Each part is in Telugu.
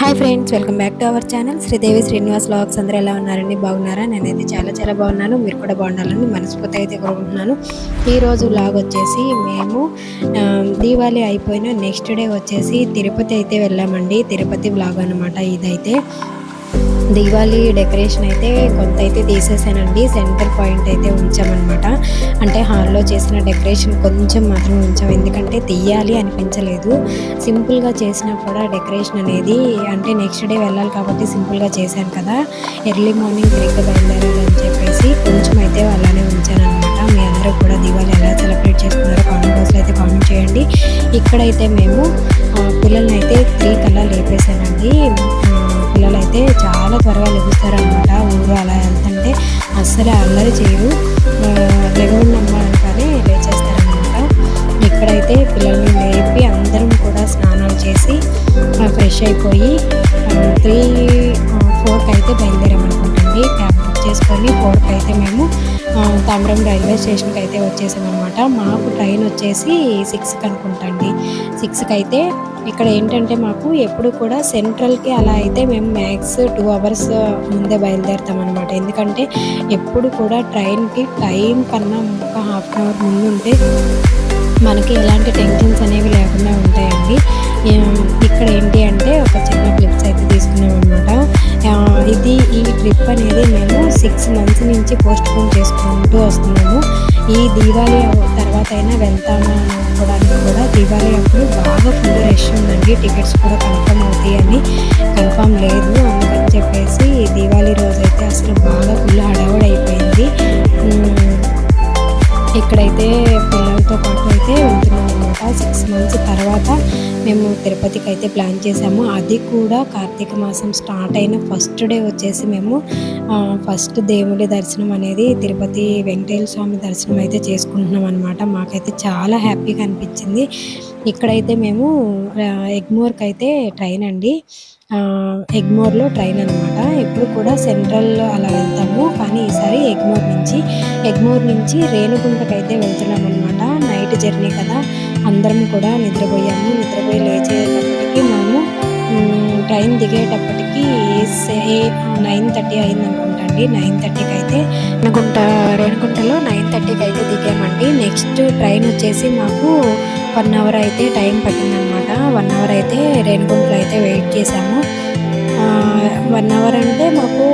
Hi friends welcome back to our channel Sridevi Srinivas vlogs అందరూ ఎలా ఉన్నారండి? బాగున్నారా? నేనైతే చాలా చాలా బాగున్నాను. మీరు కూడా బాగుండాలని మనస్ఫూర్తి అయితే కోరుకుంటున్నాను. ఈరోజు లాగ్ వచ్చేసి మేము దీవాళి దీవాళీ అయిపోయిన నెక్స్ట్ డే వచ్చేసి తిరుపతి అయితే వెళ్ళామండి. తిరుపతి బ్లాగ్ అనమాట ఇదైతే. దీవాళీ డెకరేషన్ అయితే కొంత అయితే తీసేసానండి. సెంటర్ పాయింట్ అయితే ఉంచామన్నమాట. అంటే హాల్లో చేసిన డెకరేషన్ కొంచెం మాత్రం ఉంచాం. ఎందుకంటే తీయాలి అనిపించలేదు. సింపుల్గా చేసినా కూడా డెకరేషన్ అనేది అంటే నెక్స్ట్ డే వెళ్ళాలి కాబట్టి సింపుల్గా చేశాను కదా. ఎర్లీ మార్నింగ్ త్రీకి బయలుదేరాలి అని చెప్పేసి కొంచెం అయితే అలానే ఉంచాను అనమాట మీ అందరూ కూడా దీవాళీ ఎలా సెలబ్రేట్ చేసుకున్నారో కామెంట్ బాక్స్లో అయితే కామెంట్ చేయండి. ఇక్కడైతే మేము పిల్లల్ని అయితే త్రీ కల్లా లేపేసానండి పిల్లలు అయితే చాలా త్వరగా లెగుస్తారనమాట ఊరు అలా వెళ్తుంటే. అస్సలు అల్లరి చేయరు. లెగవన్నమ్మా అంటానే లేచేస్తారనమాట ఇక్కడైతే పిల్లల్ని లేపి అందరం కూడా స్నానాలు చేసి ఫ్రెష్ అయిపోయి త్రీ ఫోర్కి అయితే బయలుదేరామనుకుంటుంది క్యాబ్ బుక్ చేసుకొని ఫోర్కి అయితే మేము ఆ, రైల్వే స్టేషన్కి అయితే వచ్చేసామన్నమాట. మాకు ట్రైన్ వచ్చేసి సిక్స్కి అనుకుంటండి. సిక్స్కి అయితే ఇక్కడ ఏంటంటే మాకు ఎప్పుడు కూడా సెంట్రల్కి అలా అయితే మేము మ్యాక్స్ టూ అవర్స్ ముందే బయలుదేరుతాం అనమాట ఎందుకంటే ఎప్పుడు కూడా ట్రైన్కి టైం కన్నా ఒక హాఫ్ అన్ అవర్ ముందు ఉంటే మనకి ఎలాంటి టెన్షన్స్ అనేవి లేకుండా ఉంటాయండి. ఇక్కడ ఏంటి అంటే ఒక చిన్న క్లిప్స్ అయితే తీసుకున్నాం అనమాట ఇది ఈ ట్రిప్ అనేది మేము సిక్స్ మంత్స్ నుంచి పోస్ట్ పోన్ చేసుకుంటూ వస్తున్నాము. ఈ దీవాళీ తర్వాత అయినా వెళ్తామా అని అనుకోవడానికి కూడా దీవాళీ అప్పుడు బాగా ఫుల్ రష్ ఉందండి. టికెట్స్ కూడా కన్ఫర్మ్ అవుతాయి అని కన్ఫర్మ్ లేదు అందుకని చెప్పేసి దీవాళీ రోజు అయితే అసలు బాగా ఫుల్ హడావుడి అయిపోయింది. ఇక్కడైతే పిల్లలతో పాటు అయితే వెళ్తున్నాం తర్వాత సిక్స్ మంత్స్ తర్వాత మేము తిరుపతికి అయితే ప్లాన్ చేసాము. అది కూడా కార్తీక మాసం స్టార్ట్ అయిన ఫస్ట్ డే వచ్చేసి మేము ఫస్ట్ దేవుడి దర్శనం అనేది తిరుపతి వెంకటేశ్వర స్వామి దర్శనం అయితే చేసుకుంటున్నాం అనమాట మాకైతే చాలా హ్యాపీగా అనిపించింది. ఇక్కడైతే మేము ఎగ్మోర్కి అయితే ట్రైన్ అండి. ఎగ్మోర్లో ట్రైన్ అనమాట ఎప్పుడు కూడా సెంట్రల్ అలా వెళ్తాము. కానీ ఈసారి ఎగ్మోర్ నుంచి ఎగ్మోర్ నుంచి రేణుగుంటకి అయితే వెళ్తున్నాం అనమాట నైట్ జర్నీ కదా అందరం కూడా నిద్రపోయాము. నిద్రపోయి లేచేటప్పటికి మేము ట్రైన్ దిగేటప్పటికి నైన్ థర్టీ అయింది అనుకుంటండి నైన్ థర్టీకి అయితే రేణుగుంట రేణుకుంటలో నైన్ థర్టీకి అయితే దిగామండి. నెక్స్ట్ ట్రైన్ వచ్చేసి మాకు వన్ అవర్ అయితే టైం పట్టిందనమాట. వన్ అవర్ అయితే రేణుకుంటలో అయితే వెయిట్ చేసాము వన్ అవర్ అంటే మాకు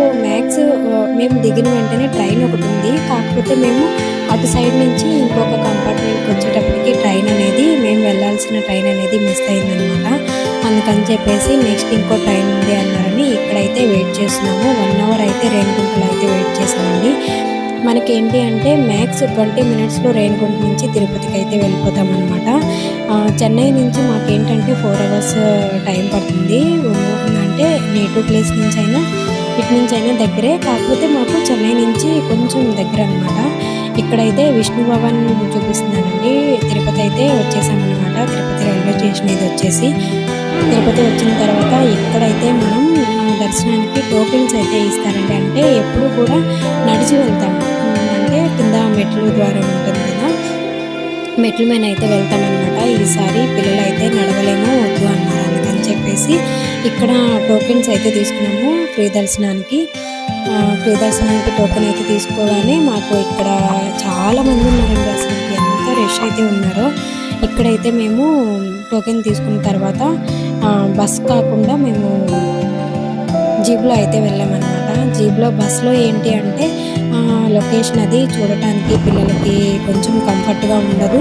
మేము దిగిన వెంటనే ట్రైన్ ఒకటి ఉంది. కాకపోతే మేము అటు సైడ్ నుంచి ఇంకొక కంపార్ట్మెంట్కి వచ్చేటప్పటికి ట్రైన్ అనేది మేము వెళ్ళాల్సిన ట్రైన్ అనేది మిస్ అయిందనమాట. అందుకని చెప్పేసి నెక్స్ట్ ఇంకో ట్రైన్ ఉంది అన్నారని ఇక్కడైతే వెయిట్ చేస్తున్నాము. వన్ అవర్ అయితే రేణుగుంటలో అయితే వెయిట్ చేసామండి మనకి ఏంటి అంటే మ్యాక్స్ ట్వంటీ మినిట్స్లో రేణిగుంట నుంచి తిరుపతికి అయితే వెళ్ళిపోతాం అనమాట చెన్నై నుంచి మాకు ఏంటంటే ఫోర్ అవర్స్ టైం పడుతుంది. అంటే నేటివ్ ప్లేస్ నుంచి అయినా ఇటు నుంచి అయినా దగ్గరే కాకపోతే మాకు చెన్నై నుంచి కొంచెం దగ్గర అనమాట ఇక్కడైతే విష్ణు భవన్ చూపిస్తున్నానండి తిరుపతి అయితే వచ్చేసామన్నమాట. తిరుపతి రైల్వే స్టేషన్ ఇది వచ్చేసి. తిరుపతి వచ్చిన తర్వాత ఇక్కడైతే మనం దర్శనానికి టోకెన్స్ అయితే ఇస్తారండి. అంటే ఎప్పుడు కూడా నడిచి వెళ్తాం. అంటే కింద మెట్లు ద్వారా ఉంటుంది కదా. మెట్ల మీద అయితే వెళ్తామన్నమాట. ఈసారి పిల్లలు అయితే నడవలేము వద్దు అన్నారు. చెప్పేసి ఇక్కడ టోకెన్స్ అయితే తీసుకున్నాము ఫ్రీ దర్శనానికి. ఆ, ఫ్రీ దర్శనానికి టోకెన్ అయితే తీసుకోగానే మాకు ఇక్కడ చాలా మంది ఉన్నారండి అసలు. ఎంత రష్ అయితే ఉన్నారో. ఇక్కడైతే మేము టోకెన్ తీసుకున్న తర్వాత బస్ కాకుండా మేము జీప్లో అయితే వెళ్ళామన్నమాట. జీప్లో బస్లో ఏంటి అంటే లొకేషన్ అది చూడటానికి పిల్లలకి కొంచెం కంఫర్ట్గా ఉండదు.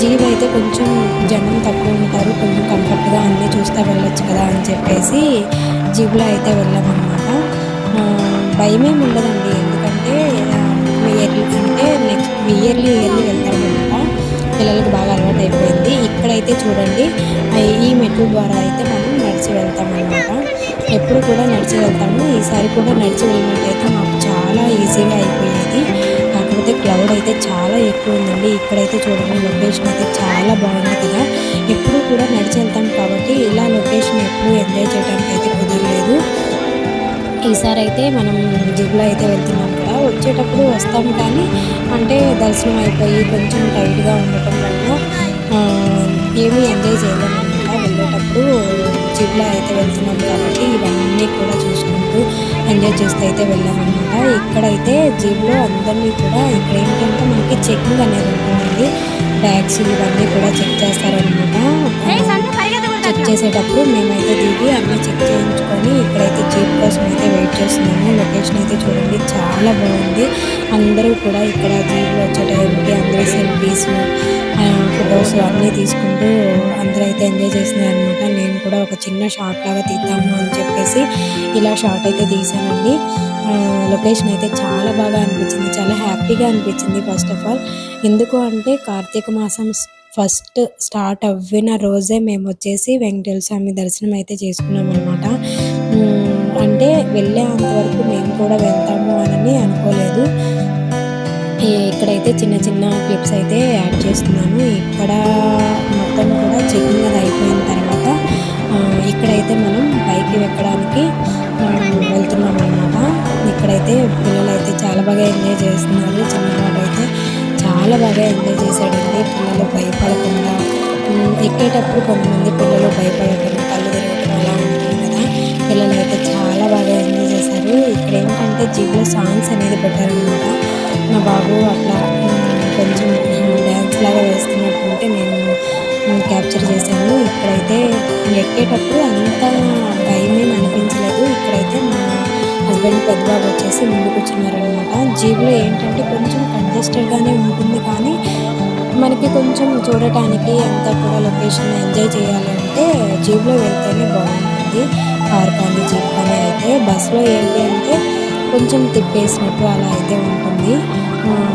జీప్ అయితే కొంచెం జనం తక్కువ ఉంటారు. కొంచెం కంఫర్ట్గా అన్నీ చూస్తూ వెళ్ళొచ్చు కదా అని చెప్పేసి జీప్లో అయితే వెళ్ళామన్నమాట. ఆ, భయమేమి ఉండదండి. ఎందుకంటే ఇయర్లీ అంటే నెక్స్ట్ ఇయర్లీ ఇయర్లీ వెళ్తామన్నమాట పిల్లలకు బాగా అలవాటు అయిపోయింది. ఇక్కడైతే చూడండి ఈ మెట్ల ద్వారా అయితే మనం నడిచి వెళ్తామన్నమాట ఎప్పుడు కూడా నడిచి వెళ్తాము. ఈసారి కూడా నడిచి వెళ్ళినట్టయితే మాకు చాలా ఈజీగా అయిపోయింది. క్లౌడ్ అయితే చాలా ఎక్కువ ఉందండి ఇక్కడైతే చూడండి లొకేషన్ అయితే చాలా బాగుంది కదా. ఎప్పుడు కూడా నడిచి వెళ్తాం కాబట్టి ఇలా లొకేషన్ ఎప్పుడు ఎంజాయ్ చేయడానికి అయితే కుదరలేదు. ఈసారి అయితే మనం జిబ్లో అయితే వెళ్తున్నాం కదా. వచ్చేటప్పుడు వస్తాం కానీ అంటే దర్శనం అయిపోయి కొంచెం టైట్గా ఉండటం వల్ల ఏమీ ఎంజాయ్ చేయలేము అనమాట వెళ్ళేటప్పుడు జిబ్లో అయితే వెళ్తున్నాం కాబట్టి ఇవన్నీ కూడా చూసుకుంటాం ఎంజాయ్ చేస్తూ అయితే వెళ్ళామన్నమాట. ఇక్కడైతే జీప్లో అందరినీ కూడా ఇక్కడ ఏంటంటే మనకి చెకింగ్ అనేది ఉంటుందండి. బ్యాగ్స్ ఇవన్నీ కూడా చెక్ చేస్తారనమాట చెక్ చేసేటప్పుడు మేమైతే దిగి అన్నీ చెక్ చేయించుకొని ఇక్కడైతే జీప్ కోసం అయితే వెయిట్ చేస్తున్నాము. లొకేషన్ అయితే చూడండి చాలా బాగుంది. అందరూ కూడా ఇక్కడ జీప్లో వచ్చే టైంకి అందరూ సెల్ఫీస్ ఫొటోస్ అన్నీ తీసుకుంటూ అందరూ అయితే ఎంజాయ్ చేస్తున్నారు అనమాట నేను కూడా ఒక చిన్న షార్ట్ లాగా తీద్దాము అని చెప్పేసి ఇలా షార్ట్ అయితే తీసానండి లొకేషన్ అయితే చాలా బాగా అనిపించింది చాలా హ్యాపీగా అనిపించింది ఫస్ట్ ఆఫ్ ఆల్ ఎందుకు అంటే కార్తీక మాసం ఫస్ట్ స్టార్ట్ అవ్విన రోజే మేము వచ్చేసి వెంకటేశ్వర స్వామి దర్శనం అయితే చేసుకున్నాం అనమాట అంటే వెళ్ళే అంతవరకు మేము కూడా వెళ్తాము అని అనుకోలేదు. ఇక్కడైతే చిన్న చిన్న క్లిప్స్ అయితే యాడ్ చేస్తున్నాను. ఇక్కడ మొత్తం కూడా చెకింగ్ అది అయిపోయిన తర్వాత ఇక్కడైతే మనం పైకి ఎక్కడానికి వెళ్తున్నాం అనమాట ఇక్కడైతే పిల్లలు అయితే చాలా బాగా ఎంజాయ్ చేస్తున్నారు. చిన్న చాలా బాగా ఎంజాయ్ చేశాడండి. పిల్లలు భయపడకుండా ఎక్కేటప్పుడు కొంతమంది పిల్లలు భయపడటం కళ్ళు తిరగటం అలా ఉంటుంది కదా. పిల్లలు అయితే చాలా బాగా ఎంజాయ్ చేశారు. ఇక్కడ ఏంటంటే జీబ్లో సాంగ్స్ అనేది పెట్టారనమాట. నా బాబు అట్లా కొంచెం డ్యాన్స్ లాగా వేస్తున్నట్టుంటే నేను క్యాప్చర్ చేశాను. ఇక్కడైతే ఎక్కేటప్పుడు అంత భయమేం అనిపించలేదు. ఇక్కడైతే మా హస్బెండ్ పెద్దబాబు వచ్చేసి ముందు కూర్చున్నారనమాట జీబ్లో ఏంటంటే కొంచెం కంజెస్టెడ్గానే ఉంటుంది కానీ మనకి కొంచెం చూడటానికి అంతా కూడా లొకేషన్ ఎంజాయ్ చేయాలి అంటే జీబ్లో వెళ్తేనే బాగుంటుంది. కార్ కానీ జీప్ కానీ అయితే బస్సులో వెళ్ళి అంటే కొంచెం తిప్పేసినట్టు అలా అయితే ఉంటుంది.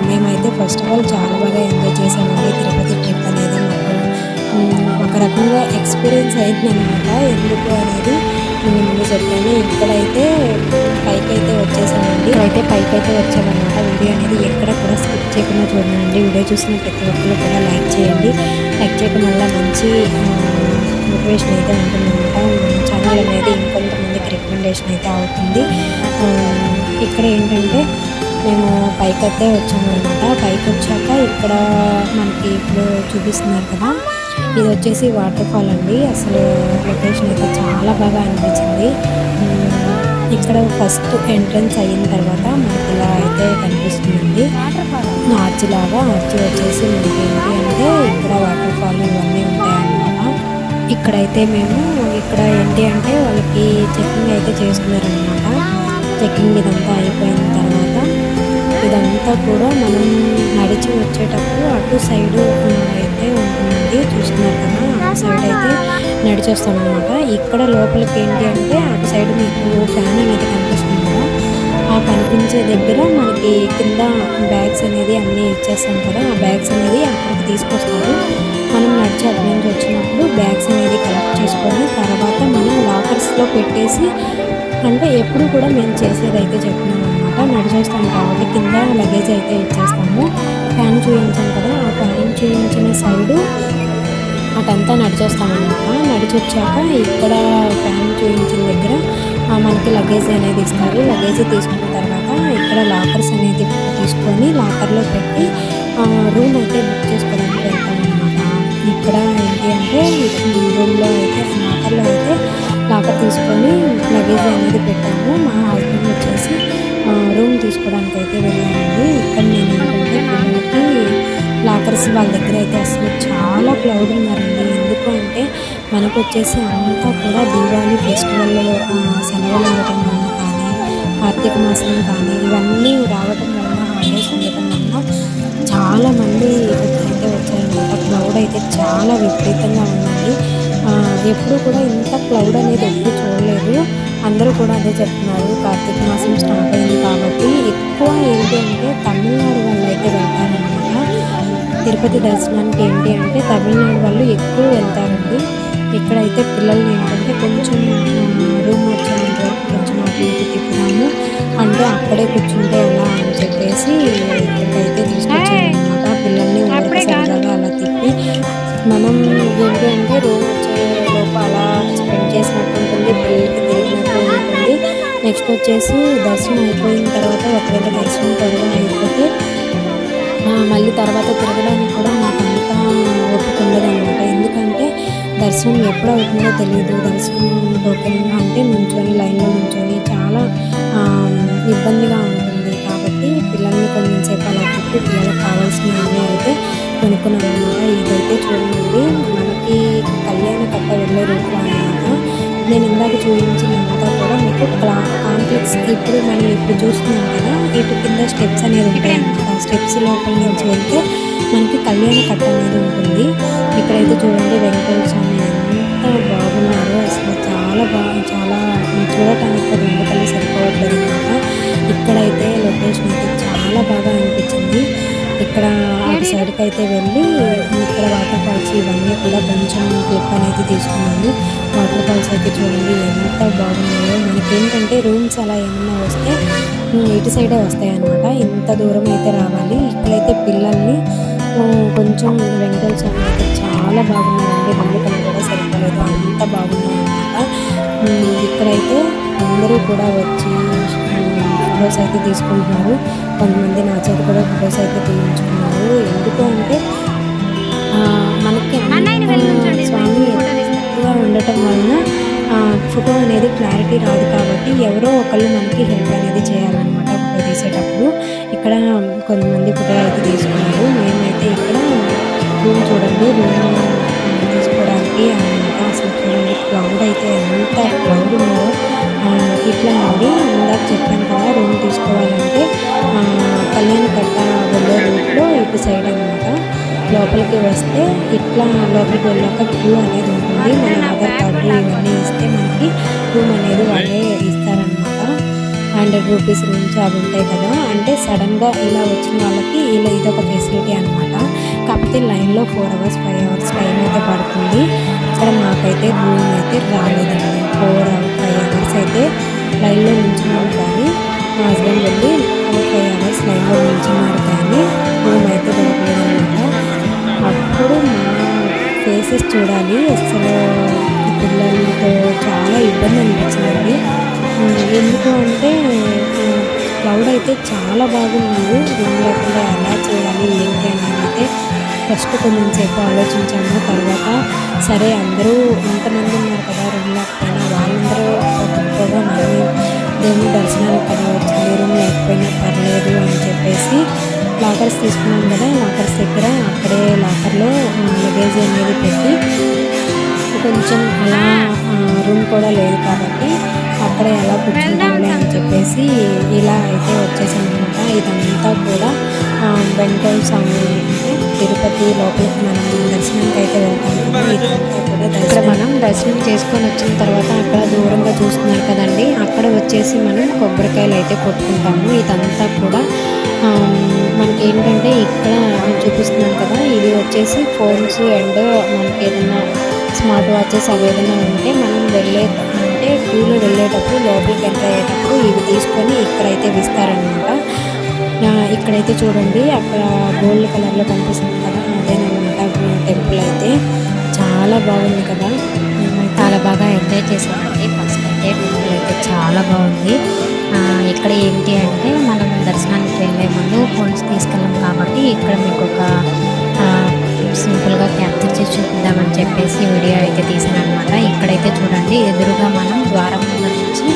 మేమైతే ఫస్ట్ ఆఫ్ ఆల్ చాలా బాగా ఎంజాయ్ చేసామండి తిరుపతి ట్రిప్ అనేది మాకు ఒక రకంగా ఎక్స్పీరియన్స్ అయింది అనమాట ఎందుకు అనేది నేను ముందు చెప్పాను ఇక్కడైతే పైకి అయితే వచ్చేసానండి అయితే పైకి అయితే వచ్చామన్నమాట. వీడియో అనేది ఎక్కడ కూడా స్కిప్ చేయకుండా చూడండి. వీడియో చూసిన ప్రతి ఒక్కరు కూడా లైక్ చేయండి. లైక్ చేయడం వల్ల మంచి మోటివేషన్ అయితే ఉంటుందన్నమాట. ఛానల్ అనేది ఇంకొంతమందికి రికమెండేషన్ అయితే అవుతుంది. ఇక్కడ ఏంటంటే మేము పైకి అయితే వచ్చామన్నమాట. పైకి వచ్చాక ఇక్కడ మనకి ఇప్పుడు చూపిస్తున్నారు కదా. ఇది వచ్చేసి వాటర్ ఫాల్ అండి. అసలు లొకేషన్ అయితే చాలా బాగా అనిపించింది. ఇక్కడ ఫస్ట్ ఎంట్రన్స్ అయిన తర్వాత మనకి ఇలా అయితే కనిపిస్తుందండి. ఆర్చ్ లాగా ఆర్చ్ వచ్చేసి మనకి ఏంటి అంటే ఇక్కడ వాటర్ ఫాల్ ఇవన్నీ ఉంటాయన్నమాట. ఇక్కడైతే మేము ఇక్కడ ఏంటి అంటే వాళ్ళకి చెక్కింగ్ అయితే చేస్తున్నారనమాట చెక్కింగ్ ఇదంతా అయిపోయిన తర్వాత ఇదంతా కూడా మనం నడిచి వచ్చేటప్పుడు అటు సైడ్ అయితే చూస్తున్నారు కదా? అటు సైడ్ అయితే నడిచేస్తాం అనమాట ఇక్కడ లోపలికి ఏంటి అంటే అటు సైడ్ మీకు ఫ్యాన్ అనేది కనిపిస్తుంది కదా? ఆ కనిపించే దగ్గర మనకి కింద బ్యాగ్స్ అనేది అన్నీ ఇచ్చేస్తాం కదా? ఆ బ్యాగ్స్ అనేది అక్కడికి తీసుకొస్తారు. మనం నడిచి అటు నుంచి వచ్చినప్పుడు బ్యాగ్స్ అనేది కలెక్ట్ చేసుకొని తర్వాత మనం లాకర్స్లో పెట్టేసి అంటే ఎప్పుడు కూడా మేము చేసేది అయితే చెప్తున్నాం అనమాట నడిచేస్తాం కాబట్టి కింద లగేజ్ అయితే ఇచ్చేస్తాము. ఫ్యాన్ చూపించాం కదా? ఆ ఫ్యాన్ చూపించిన సైడు అటంతా నడిచేస్తామన్నమాట. నడిచి వచ్చాక ఇక్కడ ఫ్యాన్ చూపించిన దగ్గర మనకి లగేజ్ అనేది ఇస్తారు. లగేజ్ తీసుకున్న తర్వాత ఇక్కడ లాకర్స్ అనేది తీసుకొని లాకర్లో పెట్టి రూమ్ అయితే బుక్ చేసుకోవడానికి వెళ్తామన్నమాట. ఇక్కడ ఏంటి అంటే రూమ్లో అయితే లాకర్లో అయితే లాకర్ తీసుకొని లగేజ్ అనేది పెట్టాము. మా హస్బెండ్ వచ్చి వాళ్ళ దగ్గర అయితే అసలు చాలా క్లౌడ్ ఉన్నారండి. ఎందుకు అంటే మనకు వచ్చేసి అంతా కూడా దీపావళి ఫెస్టివల్లో సెలవులు ఉండటం వల్ల కానీ కార్తీక మాసం కానీ ఇవన్నీ రావటం వల్ల హాలిడేస్ ఉండటం వల్ల చాలామంది అయితే వచ్చారనమాట క్లౌడ్ అయితే చాలా విపరీతంగా ఉన్నాయి ఎప్పుడు కూడా ఇంత క్లౌడ్ అనేది ఎప్పుడు చూడలేదు. అందరూ కూడా అదే చెప్తున్నారు. కార్తీక మాసం స్టార్ట్ అయింది కాబట్టి ఎక్కువ ఏంటి అంటే తమిళనాడు తిరుపతి దర్శనానికి ఏంటి అంటే తమిళనాడు వాళ్ళు ఎక్కువ వెళ్తారండి. ఇక్కడైతే పిల్లల్ని ఏంటంటే కొంచెం రూమ్ వచ్చేంత వరకు కొంచెం అటు ఇటు తిప్పుదాము అంటే అక్కడే కూర్చుంటే ఎలా అని చెప్పేసి ఇక్కడికైతే తీసుకొచ్చారనమాట పిల్లల్ని సరదాగా అలా తిప్పి మనం ఏంటి అంటే రూమ్ వచ్చే లోపు అలా స్పెండ్ చేసినట్టు ఉంటుంది పిల్లలకి తిరిగినట్టు ఉంటుంది నెక్స్ట్ వచ్చేసి దర్శనం అయిపోయిన తర్వాత ఒకవేళ దర్శనం త్వరగా అయిపోతే మళ్ళీ తర్వాత తిరగడానికి కూడా నాకు అంత ఒప్పుకుండదు అనమాట ఎందుకంటే దర్శనం ఎప్పుడు అవుతుందో తెలియదు దర్శనం టోకెన్ అంటే నుంచొని లైన్లో నుంచొని చాలా ఇబ్బందిగా ఉంటుంది. కాబట్టి పిల్లల్ని కొన్ని అలా చెప్పి పిల్లలకు కావాల్సినవి అయితే కొనుక్కున్నాను అనమాట ఇదైతే చూడండి. మనకి కళ్యాణ కట్ట వెళ్ళే రూపం అనమాట. నేను ఇందాక చూపించినంతా కూడా మీకు కాంప్లెక్స్. ఇప్పుడు మనం ఇప్పుడు చూస్తున్నాం కదా ఇటు కింద స్టెప్స్ అనేది ఉంటాయి స్టెప్స్ లోపల నుంచి వెళ్తే మనకి కళ్యాణ కట్ట అనేది ఉంటుంది. ఇక్కడైతే చూడండి వెంకటేశ్వర స్వామి ఎంత బాగున్నారు. అసలు చాలా బాగా చాలా చూడటానికి కూడా రెండు కళ్ళు సరిపోవట్లేదు అనమాట ఇక్కడైతే లొకేషన్ అయితే చాలా బాగా అనిపించింది. ఇక్కడ అటు సైడ్కి అయితే వెళ్ళి ఇక్కడ వాటర్ ఫాల్స్ ఇవన్నీ కూడా కొంచెం క్లిప్ అనేది తీసుకున్నాను. వాటర్ ఫాల్స్ అయితే చూడండి ఎంత బాగున్నాయో. మనకి ఏంటంటే రూమ్స్ అలా ఏమన్నా వస్తే ఇటు సైడే వస్తాయి అనమాట ఇంత దూరం అయితే రావాలి. ఇక్కడైతే పిల్లల్ని కొంచెం వెంకటేశ్వర స్వామి అయితే చాలా బాగున్నాయండి. కళ్ళు కూడా సరిపోలేదు అంత బాగున్నాయి అనమాట ఇక్కడైతే అందరూ కూడా వచ్చి ఫొటోస్ అయితే తీసుకుంటున్నారు. కొంతమంది నా చేత కూడా ఫొటోస్ అయితే తీయించుకున్నారు. ఎందుకు అంటే మనకి స్వామి ఎక్కువగా ఉండటం వలన ఫోటో అనేది క్లారిటీ రాదు కాబట్టి ఎవరో ఒకళ్ళు మనకి హెల్ప్ అనేది చేయాలన్నమాట ఫోటో తీసేటప్పుడు. ఇక్కడ కొంతమంది ఫోటో అయితే తీసుకున్నారు. మేమైతే ఇక్కడ రూమ్ చూడండి. రూమ్ తీసుకోవడానికి అనమాట అసలు చూడండి క్లౌడ్ అయితే ఎంత క్లౌడ్ ఉన్నారో ఇట్లా అండి. ఇందాక చెప్పాను కదా రూమ్ తీసుకోవాలంటే కళ్యాణ కట్ట వెళ్ళే రూట్లో ఇటు సైడ్ అనమాట లోపలికి వస్తే ఇట్లా లోపలికి వెళ్ళాక క్యూ అనేది ఉంటుంది. మన ఆధార్ కార్డు హండ్రెడ్ రూపీస్ నుంచి అవి ఉంటాయి కదా అంటే సడన్గా ఇలా వచ్చిన వాళ్ళకి ఇలా ఇదొక ఫెసిలిటీ అనమాట కాకపోతే లైన్లో four hours five hours time అయితే పడుతుంది. ఇక్కడ మాకైతే రూమ్ అయితే రాలేదండి. ఫోర్ ఫైవ్ అవర్స్ అయితే లైన్లో నిల్చున్నాం కానీ మా హస్బెండ్ వెళ్ళి ఫోర్ ఫైవ్ అవర్స్ లైన్లో నిల్చున్నారు కానీ రూమ్ అయితే దొరకలేదన్నమాట. అప్పుడు మా ఫేసెస్ చూడాలి అసలు నాకు చాలా ఇబ్బంది అనిపించిందండి. ఎందుకు అంటే క్లౌడ్ అయితే చాలా బాగున్నారు రూమ్ లేకుండా ఎలా చేయాలి ఏంటి అని అయితే ఫస్ట్ కొంచెం సేపు ఆలోచించాము. తర్వాత సరే అందరూ ఇంతమంది ఉన్నారు కదా రూమ్ లేకపోయినా వాళ్ళందరూ తక్కువగా మనమే దేవుని దర్శనానికి కదా వచ్చింది రూమ్ లేకపోయినా పర్లేదు అని చెప్పేసి లాకర్స్ తీసుకున్నాం కదా. లాకర్స్ దగ్గర అక్కడే లాకర్లో లగేజ్ అనేది పెట్టి కొంచెం అలా రూమ్ కూడా లేదు కాబట్టి అక్కడే ఎలా కూర్చుంటాంలే అని చెప్పేసి ఇలా అయితే వచ్చేసామన్నమాట. ఇదంతా కూడా వెంకటేశ్వర స్వామి అంటే తిరుపతి లోపలికి మనం దర్శనానికి అయితే వెళ్తాము. ఇదంతా కూడా ఇక్కడ మనం దర్శనం చేసుకొని వచ్చిన తర్వాత అక్కడ దూరంగా చూస్తున్నారు కదండి అక్కడ వచ్చేసి మనం కొబ్బరికాయలు అయితే కొట్టుకుంటాము. ఇదంతా కూడా మనకి ఏంటంటే ఇక్కడ చూపిస్తున్నాం కదా ఇది వచ్చేసి ఫోన్స్ అండ్ మనకి ఏదైనా స్మార్ట్ వాచెస్ అవైలబుల్ ఉంటే మనం వెళ్ళే అంటే క్యూలో వెళ్ళేటప్పుడు లోపలికి ఎంటర్ అయ్యేటప్పుడు ఇవి తీసుకొని ఇక్కడైతే ఇస్తారనమాట ఇక్కడైతే చూడండి అక్కడ గోల్డ్ కలర్లో కనిపిస్తుంది కదా అదేనమాట టెంపుల్ అయితే. చాలా బాగుంది కదా. చాలా బాగా ఎంజాయ్ చేసామండి. ఫస్ట్ అయితే టెంపుల్ అయితే చాలా బాగుంది. ఇక్కడ ఏంటి అంటే మనం దర్శనానికి వెళ్ళే ముందు ఫోన్స్ తీసుకెళ్ళాం కాబట్టి ఇక్కడ మీకు ఒక సింపుల్గా క్యాప్చర్ చేసి చూపిద్దామని చెప్పేసి వీడియో అయితే తీసాను అనమాట ఇక్కడైతే చూడండి ఎదురుగా మనం ద్వారం ముందు నుంచి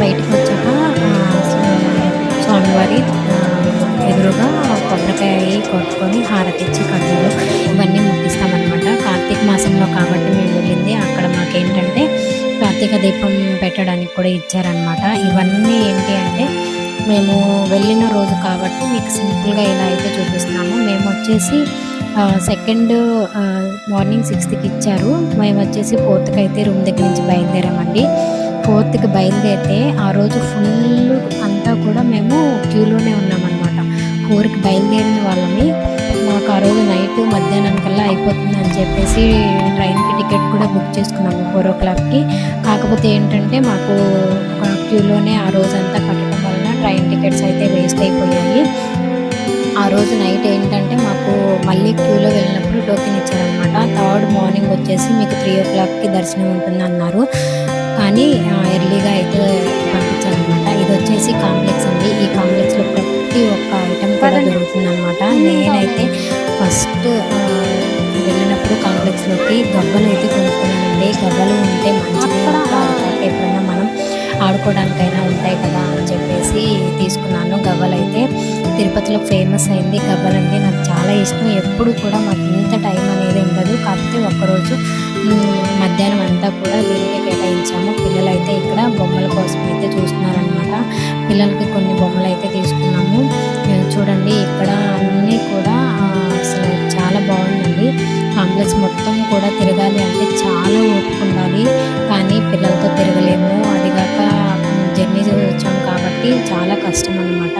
బయటకు వచ్చాక స్వామివారి ఎదురుగా కొబ్బరికాయ కొట్టుకొని హారతిచ్చి కడ్డీలు ఇవన్నీ ముట్టిస్తామన్నమాట కార్తీక మాసంలో కాబట్టి మేము వెళ్ళింది. అక్కడ మాకేంటంటే కార్తీక దీపం పెట్టడానికి కూడా ఇచ్చారనమాట. ఇవన్నీ ఏంటి అంటే మేము వెళ్ళిన రోజు కాబట్టి మీకు సింపుల్గా ఇలా అయితే చూపిస్తున్నాము మేము వచ్చేసి సెకండ్ మార్నింగ్ సిక్స్త్కి ఇచ్చారు. మేము వచ్చేసి ఫోర్త్కి అయితే రూమ్ దగ్గర నుంచి బయలుదేరామండి. ఫోర్త్కి బయలుదేరితే ఆ రోజు ఫుల్ అంతా కూడా మేము క్యూలోనే ఉన్నామన్నమాట. ఫోర్కి బయలుదేరిన వాళ్ళని మాకు ఆ రోజు నైట్ మధ్యాహ్నం కల్లా అయిపోతుంది అని చెప్పేసి ట్రైన్కి టికెట్ కూడా బుక్ చేసుకున్నాము ఫోర్ ఓ క్లాక్కి కాకపోతే ఏంటంటే మాకు క్యూలోనే ఆ రోజంతా కట్టడం వలన ట్రైన్ టికెట్స్ అయితే వేస్ట్ అయిపోయాయి. ఆ రోజు నైట్ ఏంటంటే మాకు మళ్ళీ క్యూలో వెళ్ళినప్పుడు టోకెన్ ఇచ్చారనమాట థర్డ్ మార్నింగ్ వచ్చేసి మీకు త్రీ ఓ క్లాక్కి దర్శనం ఉంటుంది అన్నారు కానీ ఎర్లీగా అయితే పంపించారనమాట ఇది వచ్చేసి కాంప్లెక్స్ అండి. ఈ కాంప్లెక్స్లో ప్రతి ఒక్క ఐటెం కూడా దొరుకుతుంది అనమాట నేనైతే ఫస్ట్ వెళ్ళినప్పుడు కాంప్లెక్స్లోకి గవ్వలు అయితే కొనుక్కున్నానండి. గవ్వలు ఉంటే మంచిది. ఎప్పుడైనా మనం ఆడుకోవడానికైనా ఉంటాయి కదా అని చెప్పేసి తీసుకున్నాను గవ్వలు అయితే తిరుపతిలో ఫేమస్ అయింది. గవ్వలండి నాకు చాలా ఇష్టం. ఎప్పుడు కూడా మాకు ఇంత టైం అనేది ఉండదు. కాకపోతే ఒక్కరోజు మధ్యాహ్నం అంతా కూడా దీనికి కేటాయించాము. పిల్లలు అయితే ఇక్కడ బొమ్మల కోసం అయితే చూస్తున్నారనమాట పిల్లలకి కొన్ని బొమ్మలు అయితే తీసుకున్నాము. చూడండి ఇక్కడ అన్నీ కూడా అసలు చాలా బాగుందండి. కాంప్లెక్స్ మొత్తం కూడా తిరగాలి అంటే చాలా ఓపిక ఉండాలి కానీ పిల్లలతో తిరగలేము. అది కాబట్టి చాలా కష్టం అనమాట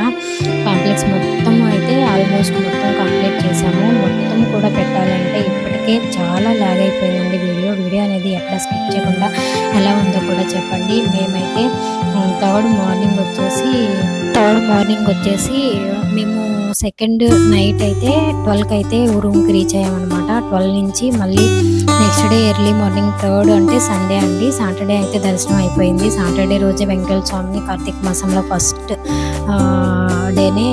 కాంప్లెక్స్ మొత్తం అయితే ఆల్మోస్ట్ మొత్తం కంప్లీట్ చేసాము. మొత్తం కూడా పెట్టాలంటే ఇప్పటికే చాలా లాగ్ అయిపోయిందండి వీడియో. వీడియో అనేది ఎక్కడ స్కిప్ చేయకుండా ఎలా ఉందో కూడా చెప్పండి. మేమైతే థర్డ్ మార్నింగ్ వచ్చేసి థర్డ్ మార్నింగ్ వచ్చేసి మేము సెకండ్ నైట్ అయితే ట్వెల్వ్కి అయితే రూమ్కి రీచ్ అయ్యామన్నమాట. ట్వెల్వ్ నుంచి మళ్ళీ next day early morning third అంటే సండే అండి. సాటర్డే అయితే దర్శనం అయిపోయింది. సాటర్డే రోజే వెంకటేశ్వర స్వామిని కార్తీక మాసంలో ఫస్ట్ డేనే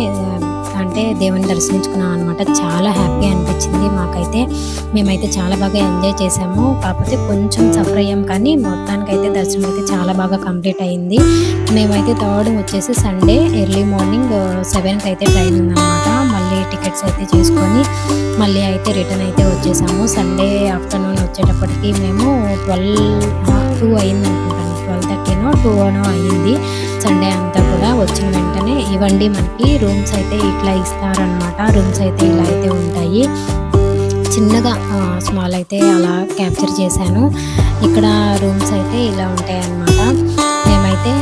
అంటే దేవుని దర్శించుకున్నాం అనమాట చాలా హ్యాపీ అనిపించింది. మాకైతే మేమైతే చాలా బాగా ఎంజాయ్ చేసాము కాకపోతే కొంచెం సఫర్ అయ్యాం కానీ మొత్తానికైతే దర్శనం అయితే చాలా బాగా కంప్లీట్ అయింది. మేమైతే థర్డ్ వచ్చేసి సండే ఎర్లీ మార్నింగ్ సెవెన్కి అయితే ట్రైన్ ఉందన్నమాట. మళ్ళీ టికెట్స్ అయితే చేసుకొని మళ్ళీ అయితే రిటర్న్ అయితే వచ్చేసాము. సండే ఆఫ్టర్నూన్ వచ్చేటప్పటికి మేము ట్వెల్వ్ టూ అయింది అనుకుంటాను ట్వెల్వ్ థర్టీనో టూ అనో అయ్యింది సండే అంతా కూడా వచ్చిన వెంటనే ఇవ్వండి మనకి. రూమ్స్ అయితే ఇట్లా ఇస్తారనమాట రూమ్స్ అయితే ఇలా అయితే ఉంటాయి. చిన్నగా స్మాల్ అయితే అలా క్యాప్చర్ చేశాను. ఇక్కడ రూమ్స్ అయితే ఇలా ఉంటాయి అన్నమాట మేమైతే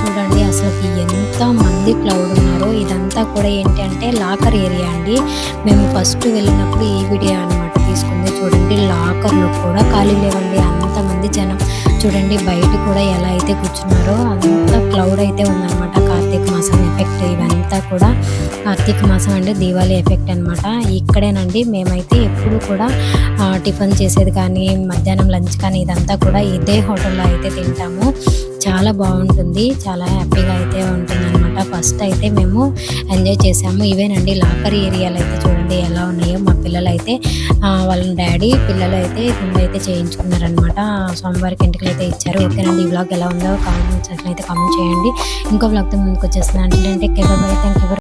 చూడండి అసలు ఎంత మంది క్లౌడ్ ఉన్నారో. ఇదంతా కూడా ఏంటి అంటే లాకర్ ఏరియా అండి. మేము ఫస్ట్ వెళ్ళినప్పుడు ఈ వీడియో అనమాట తీసుకుంది. చూడండి లాకర్లో కూడా ఖాళీ లేవండి. అంతమంది జనం. చూడండి బయట కూడా ఎలా అయితే కూర్చున్నారో అంతా క్లౌడ్ అయితే ఉందన్నమాట. కార్తీక మాసం ఎఫెక్ట్ ఇవంతా కూడా కార్తీక మాసం అంటే దీవాళీ ఎఫెక్ట్ అన్నమాట. ఇక్కడేనండి మేమైతే ఎప్పుడు కూడా టిఫిన్ చేసేది కానీ మధ్యాహ్నం లంచ్ కానీ ఇదంతా కూడా ఇదే హోటల్లో అయితే తింటాము. చాలా బాగుంటుంది. చాలా హ్యాపీగా అయితే ఉంటుంది అనమాట ఫస్ట్ అయితే మేము ఎంజాయ్ చేసాము. ఇవేనండి లాకర్ ఏరియాలు అయితే చూడండి ఎలా ఉన్నాయో. మా పిల్లలు అయితే వాళ్ళ డాడీ పిల్లలు అయితే ముందు అయితే చేయించుకున్నారనమాట స్వామివారికి ఇంటికి అయితే ఇచ్చారు. ఓకేనండి ఈ బ్లాగ్ ఎలా ఉందో కామెంట్ సెక్షన్ అయితే కామెంట్ చేయండి. ఇంకో బ్లాగ్తో ముందుకు వచ్చేస్తున్నాను. అంటే కేవలం థ్యాంక్ యూ